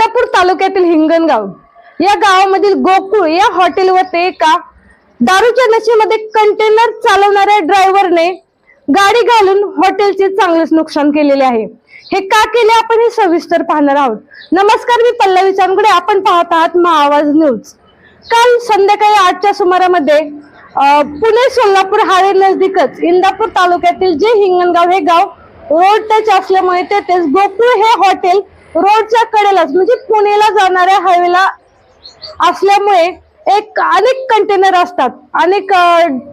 इंदापूर तालुक्यातील हिंगणगाव या गावामधील गोकुळ या हॉटेलवर एका दारूच्या नशेमध्ये कंटेनर चालवणाऱ्या ड्रायव्हरने गाडी घालून हॉटेलचे चांगलेच नुकसान केलेले आहे. हे का केले आपण हे सविस्तर पाहणार आहोत. नमस्कार मी पल्लवी चांगुडे आपण पाहत आहात महाआवाज न्यूज. काल संध्याकाळी आठच्या सुमारामध्ये पुणे सोलापूर हायवे नजदीकच इंदापूर तालुक्यातील जे हिंगणगाव हे गाव रोड टच असल्यामुळे तेथेच गोकुळ हे हॉटेल रोडच्या कडेलाच म्हणजे पुणेला जाणाऱ्या हायवेला असल्यामुळे एक अनेक कंटेनर असतात. अनेक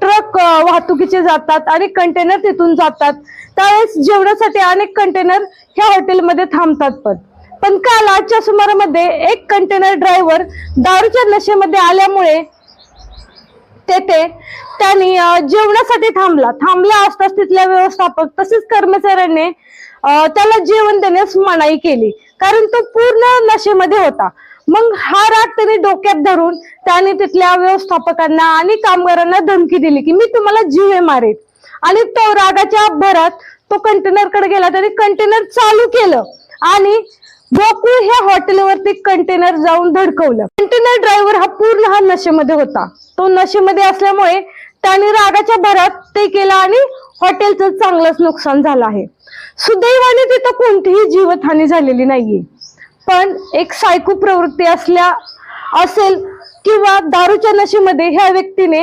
ट्रक वाहतुकीचे जातात अनेक कंटेनर तिथून जातात. त्यावेळेस जेवणासाठी अनेक कंटेनर ह्या हॉटेलमध्ये थांबतात पण. पण काल आजच्या सुमारामध्ये एक कंटेनर ड्रायव्हर दारूच्या नशेमध्ये आल्यामुळे तेथे त्यांनी जेवणासाठी थांबला. थांबला असताच तिथल्या व्यवस्थापक तसेच कर्मचाऱ्यांनी त्याला जेवण देण्यास मनाई केली. कारण तो पूर्ण नशेमध्ये होता. मग हा राग त्यांनी डोक्यात धरून त्याने तिथल्या व्यवस्थापकांना आणि कामगारांना धमकी दिली की मी तुम्हाला जीवे मारेन. आणि तो रागाच्या भरात तो कंटेनरकडे गेला. त्याने कंटेनर चालू केलं. आणि गोकुळ ह्या हॉटेलवरती कंटेनर जाऊन धडकवलं. कंटेनर ड्रायव्हर हा पूर्ण हा नशेमध्ये होता. तो नशेमध्ये असल्यामुळे त्याने रागाच्या भरात ते केलं आणि हॉटेलचं चांगलंच नुकसान झालं आहे. सुदैवाने तिथं कोणतीही जीवितहानी झालेली नाहीये. पण एक सायको प्रवृत्ती असल्या असेल किंवा दारूच्या नशेमध्ये ह्या व्यक्तीने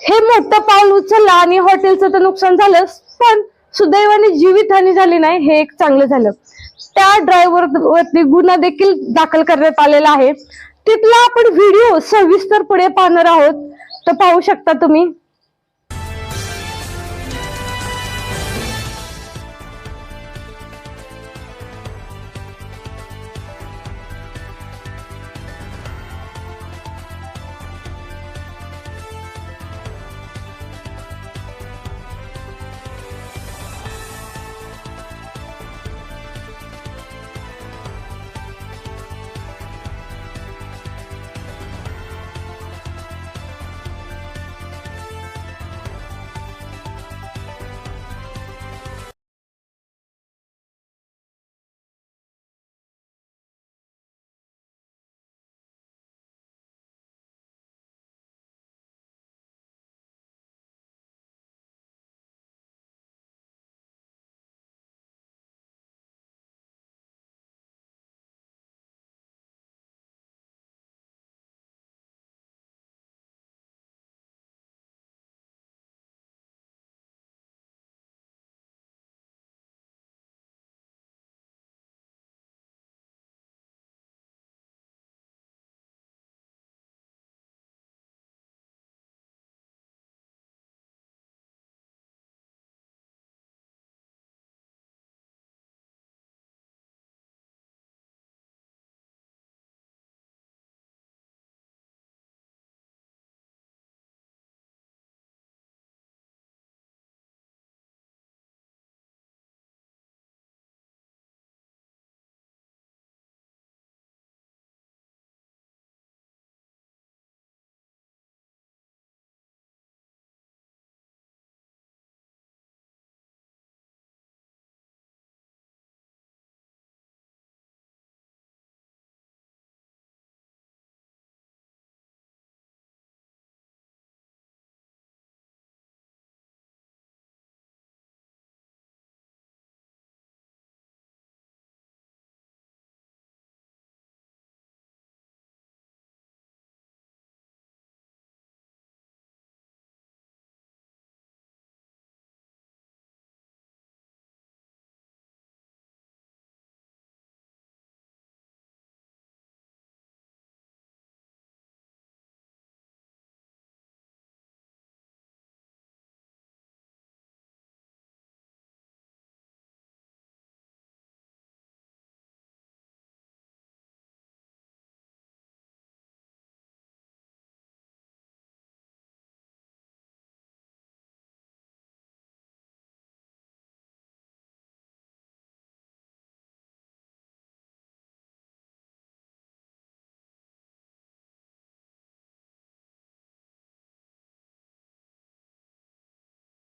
हे मोठं पाऊल उचललं आणि हॉटेलचं तर नुकसान झालंच पण सुदैवाने जीवितहानी झाली नाही हे एक चांगलं झालं. त्या ड्रायव्हर वरती गुन्हा देखील दाखल करण्यात आलेला आहे. तिथला आपण व्हिडिओ सविस्तर पुढे पाहणार आहोत. तर पाहू शकता तुम्ही.